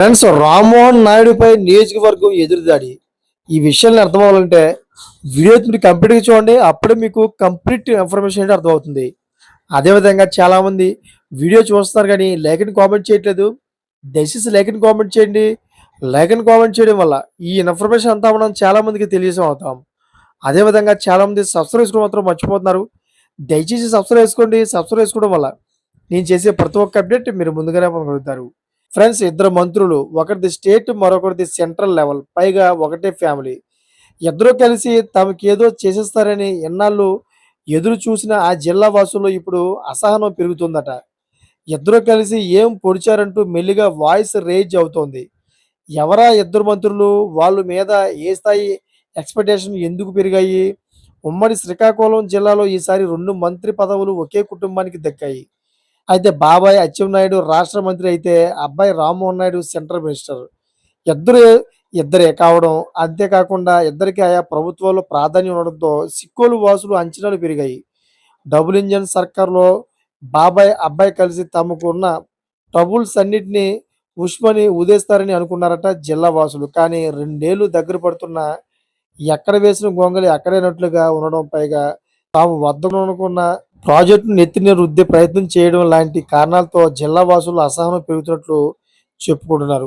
Friends Rammohan నాయుడుపై నియోజకవర్గం ఎదురుదాడి. ఈ విషయాన్ని అర్థం అవ్వాలంటే వీడియో మీరు కంప్లీట్గా చూడండి అప్పుడే మీకు కంప్లీట్ ఇన్ఫర్మేషన్ ఏంటి అర్థమవుతుంది. అదేవిధంగా చాలామంది వీడియో చూస్తున్నారు కానీ లేఖని కామెంట్ చేయట్లేదు. దయచేసి లేఖని కామెంట్ చేయండి. లేఖని కామెంట్ చేయడం వల్ల ఈ ఇన్ఫర్మేషన్ అంతా మనం చాలామందికి తెలియజేసం అవుతాం అదేవిధంగా చాలామంది సబ్స్క్రైబ్ చేసుకోవడం మాత్రం మర్చిపోతున్నారు. దయచేసి సబ్స్క్రైబ్ చేసుకోండి. సబ్స్క్రైబ్ చేసుకోవడం వల్ల నేను చేసే ప్రతి ఒక్క అప్డేట్ మీరు ముందుగానే పొందగలుగుతారు. ఫ్రెండ్స్ ఇద్దరు మంత్రులు ఒకరిది స్టేట్ మరొకరిది సెంట్రల్ లెవెల్. పైగా ఒకటే ఫ్యామిలీ. ఇద్దరు కలిసి తమకేదో చేసేస్తారని ఎన్నాళ్ళు ఎదురు చూసిన ఆ జిల్లా వాసుల్లో ఇప్పుడు అసహనం పెరుగుతుందట. ఇద్దరు కలిసి ఏం పొడిచారంటూ మెల్లిగా వాయిస్ రేజ్ అవుతోంది. ఎవరా ఇద్దరు మంత్రులు? వాళ్ళ మీద ఏ స్థాయి ఎక్స్పెక్టేషన్ ఎందుకు పెరిగాయి? ఉమ్మడి శ్రీకాకుళం జిల్లాలో ఈసారి రెండు మంత్రి పదవులు ఒకే కుటుంబానికి దక్కాయి. అయితే బాబాయ్ అచ్చెన్నాయుడు రాష్ట్ర మంత్రి అయితే అబ్బాయి రామ్మోహన్ నాయుడు సెంట్రల్ మినిస్టర్. ఇద్దరు ఇద్దరే కావడం అంతేకాకుండా ఇద్దరికి ఆయా ప్రభుత్వాల్లో ప్రాధాన్యం ఉండడంతో సిక్కులు వాసులు అంచనాలు పెరిగాయి. డబుల్ ఇంజన్ సర్కార్లో బాబాయ్ అబ్బాయి కలిసి తమకు ఉన్న ట్రబుల్స్ అన్నిటినీ ఉష్మని ఉదేస్తారని అనుకున్నారట జిల్లా వాసులు. కానీ రెండేళ్ళు దగ్గర పడుతున్న ఎక్కడ వేసిన గొంగలి అక్కడైనట్లుగా ఉండడం పైగా తాము వద్దనుకున్న ప్రాజెక్టును నెత్తిన రుద్దే ప్రయత్నం చేయడం లాంటి కారణాలతో జిల్లా వాసులు అసహనం పెరుగుతున్నట్లు చెప్పుకుంటున్నారు.